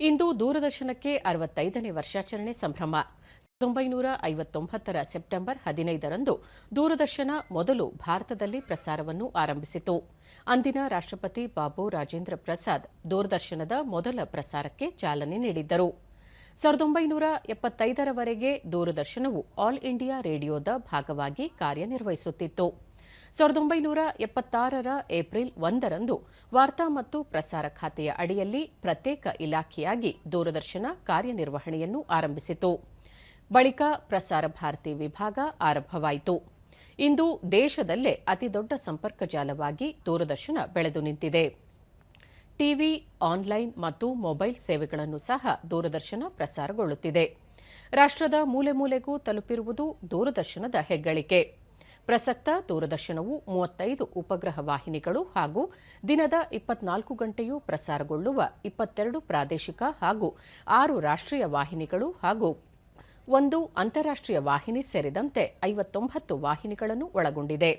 ಇಂದು ದೂರದರ್ಶನಕ್ಕೆ ಅರವತ್ತೈದನೇ ವರ್ಷಾಚರಣೆ ಸಂಭ್ರಮ. ಸಾವಿರದ ಒಂಬೈನೂರ ಐವತ್ತೊಂಬತ್ತರ ಸೆಪ್ಟೆಂಬರ್ ಹದಿನೈದರಂದು ದೂರದರ್ಶನ ಮೊದಲು ಭಾರತದಲ್ಲಿ ಪ್ರಸಾರವನ್ನು ಆರಂಭಿಸಿತು. ಅಂದಿನ ರಾಷ್ಟ್ರಪತಿ ಬಾಬು ರಾಜೇಂದ್ರ ಪ್ರಸಾದ್ ದೂರದರ್ಶನದ ಮೊದಲ ಪ್ರಸಾರಕ್ಕೆ ಚಾಲನೆ ನೀಡಿದ್ದರು. ಸಾವಿರದ ಒಂಬೈನೂರ ಎಪ್ಪತ್ತೈದರವರೆಗೆ ದೂರದರ್ಶನವು ಆಲ್ ಇಂಡಿಯಾ ರೇಡಿಯೋದ ಭಾಗವಾಗಿ ಕಾರ್ಯನಿರ್ವಹಿಸುತ್ತಿತ್ತು. ಸಾವಿರದ ಒಂಬೈನೂರ ಎಪ್ಪತ್ತಾರರ ಏಪ್ರಿಲ್ ಒಂದರಂದು ವಾರ್ತಾ ಮತ್ತು ಪ್ರಸಾರ ಖಾತೆಯ ಅಡಿಯಲ್ಲಿ ಪ್ರತ್ಯೇಕ ಇಲಾಖೆಯಾಗಿ ದೂರದರ್ಶನ ಕಾರ್ಯನಿರ್ವಹಣೆಯನ್ನು ಆರಂಭಿಸಿತು. ಬಳಿಕ ಪ್ರಸಾರ ಭಾರತಿ ವಿಭಾಗ ಆರಂಭವಾಯಿತು. ಇಂದು ದೇಶದಲ್ಲೇ ಅತಿದೊಡ್ಡ ಸಂಪರ್ಕ ಜಾಲವಾಗಿ ದೂರದರ್ಶನ ಬೆಳೆದು ನಿಂತಿದೆ. ಟಿವಿ, ಆನ್ಲೈನ್ ಮತ್ತು ಮೊಬೈಲ್ ಸೇವೆಗಳನ್ನು ಸಹ ದೂರದರ್ಶನ ಪ್ರಸಾರಗೊಳ್ಳುತ್ತಿದೆ. ರಾಷ್ಟ್ರದ ಮೂಲೆ ಮೂಲೆಗೂ ತಲುಪಿರುವುದು ದೂರದರ್ಶನದ ಹೆಗ್ಗಳಿಕೆ. ಪ್ರಸಕ್ತ ದೂರದರ್ಶನವು ಮೂವತ್ತೈದು ಉಪಗ್ರಹ ವಾಹಿನಿಗಳು ಹಾಗೂ ದಿನದ ಇಪ್ಪತ್ನಾಲ್ಕು ಗಂಟೆಯೂ ಪ್ರಸಾರಗೊಳ್ಳುವ ಇಪ್ಪತ್ತೆರಡು ಪ್ರಾದೇಶಿಕ ಹಾಗೂ ಆರು ರಾಷ್ಟ್ರೀಯ ವಾಹಿನಿಗಳು ಹಾಗೂ ಒಂದು ಅಂತಾರಾಷ್ಟ್ರೀಯ ವಾಹಿನಿ ಸೇರಿದಂತೆ ಐವತ್ತೊಂಬತ್ತು ವಾಹಿನಿಗಳನ್ನು ಒಳಗೊಂಡಿದೆ.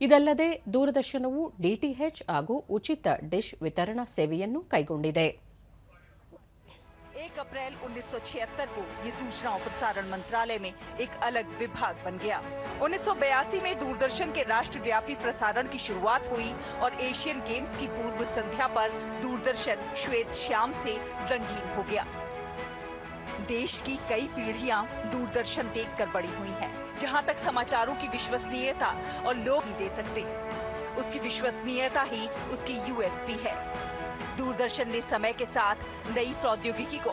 ಇದಲ್ಲದೆ ದೂರದರ್ಶನವು ಡಿಟಿಎಚ್ ಹಾಗೂ ಉಚಿತ ಡಿಶ್ ವಿತರಣಾ ಸೇವೆಯನ್ನು ಕೈಗೊಂಡಿದೆ. एक अप्रैल 1976 को ये सूचना और प्रसारण मंत्रालय में एक अलग विभाग बन गया। 1982 में दूरदर्शन के राष्ट्रव्यापी प्रसारण की शुरुआत हुई और एशियन गेम्स की पूर्व संध्या पर दूरदर्शन श्वेत श्याम से रंगीन हो गया। देश की कई पीढ़ियाँ दूरदर्शन देखकर बड़ी हुई हैं, जहाँ तक समाचारों की विश्वसनीयता और लोग ही दे सकते उसकी विश्वसनीयता ही उसकी यूएसपी है। दूरदर्शन ने समय के साथ नई प्रौद्योगिकी को